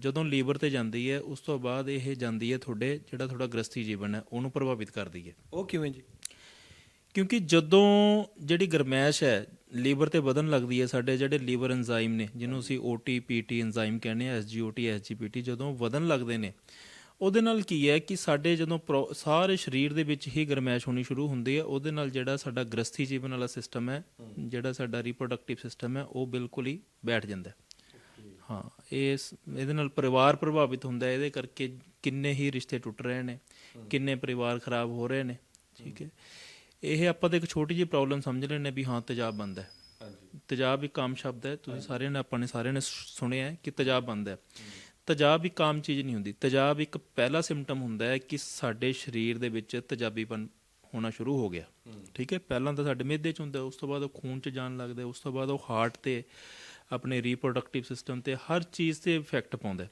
ਜਦੋਂ ਲੀਵਰ ਤੇ ਜਾਂਦੀ ਹੈ ਉਸ ਤੋਂ ਬਾਅਦ ਇਹ ਜਾਂਦੀ ਹੈ ਤੁਹਾਡੇ ਜਿਹੜਾ ਤੁਹਾਡਾ ਗ੍ਰਸਤੀ ਜੀਵਨ ਹੈ ਉਹਨੂੰ ਪ੍ਰਭਾਵਿਤ ਕਰਦੀ ਹੈ। ਉਹ ਕਿਵੇਂ ਜੀ? ਕਿਉਂਕਿ ਜਦੋਂ ਜਿਹੜੀ ਗਰਮੈਸ਼ ਹੈ ਲੀਵਰ ਤੇ ਵਧਣ ਲੱਗਦੀ ਹੈ ਸਾਡੇ ਜਿਹੜੇ ਲੀਵਰ ਐਂਜ਼ਾਈਮ ਨੇ ਜਿਹਨੂੰ ਅਸੀਂ OT PT ਐਂਜ਼ਾਈਮ ਕਹਿੰਦੇ ਆ SGOT SGPT ਜਦੋਂ ਵਧਣ ਲੱਗਦੇ ਨੇ ਉਹਦੇ ਨਾਲ ਕੀ ਹੈ ਕਿ ਸਾਡੇ ਜਦੋਂ ਸਾਰੇ ਸਰੀਰ ਦੇ ਵਿੱਚ ਹੀ ਗਰਮੈਸ਼ ਹੋਣੀ ਸ਼ੁਰੂ ਹੁੰਦੀ ਹੈ ਉਹਦੇ ਨਾਲ ਜਿਹੜਾ ਸਾਡਾ ਗ੍ਰਸਤੀ ਜੀਵਨ ਵਾਲਾ ਸਿਸਟਮ ਹੈ ਜਿਹੜਾ ਸਾਡਾ ਰੀਪਰੋਡਕਟਿਵ ਸਿਸਟਮ ਹੈ ਉਹ ਬਿਲਕੁਲ ਹੀ ਬੈਠ ਜਾਂਦਾ ਹਾਂ। ਇਸ ਇਹਦੇ ਨਾਲ ਪਰਿਵਾਰ ਪ੍ਰਭਾਵਿਤ ਹੁੰਦਾ ਹੈ ਇਹਦੇ ਕਰਕੇ ਕਿੰਨੇ ਹੀ ਰਿਸ਼ਤੇ ਟੁੱਟ ਰਹੇ ਨੇ ਕਿੰਨੇ ਪਰਿਵਾਰ ਖਰਾਬ ਹੋ ਰਹੇ ਨੇ ਠੀਕ ਹੈ। ਇਹ ਆਪਾਂ ਤਾਂ ਇੱਕ ਛੋਟੀ ਜਿਹੀ ਪ੍ਰੋਬਲਮ ਸਮਝ ਲੈਣੇ ਵੀ ਹਾਂ ਤੇਜ਼ਾਬ ਬੰਦ ਹੈ। ਹਾਂਜੀ। ਤੇਜ਼ਾਬ ਇੱਕ ਆਮ ਸ਼ਬਦ ਹੈ ਤੁਸੀਂ ਸਾਰਿਆਂ ਨੇ ਆਪਾਂ ਨੇ ਸਾਰਿਆਂ ਨੇ ਸੁਣਿਆ ਹੈ ਕਿ ਤੇਜ਼ਾਬ ਬੰਦ ਹੈ। ਤੇਜ਼ਾਬ ਇੱਕ ਆਮ ਚੀਜ਼ ਨਹੀਂ ਹੁੰਦੀ ਤੇਜ਼ਾਬ ਇੱਕ ਪਹਿਲਾ ਸਿੰਪਟਮ ਹੁੰਦਾ ਹੈ ਕਿ ਸਾਡੇ ਸਰੀਰ ਦੇ ਵਿੱਚ ਤੇਜ਼ਾਬੀਪਨ ਹੋਣਾ ਸ਼ੁਰੂ ਹੋ ਗਿਆ ਠੀਕ ਹੈ। ਪਹਿਲਾਂ ਤਾਂ ਸਾਡੇ ਮਿਹਦੇ ਚ ਹੁੰਦਾ ਉਸ ਤੋਂ ਬਾਅਦ ਉਹ ਖੂਨ ਚ ਜਾਣ ਲੱਗਦਾ ਉਸ ਤੋਂ ਬਾਅਦ ਉਹ ਹਾਰਟ ਤੇ ਆਪਣੇ ਰੀਪਰੋਡਕਟਿਵ ਸਿਸਟਮ ਤੇ ਹਰ ਚੀਜ਼ ਤੇ ਇਫੈਕਟ ਪਾਉਂਦਾ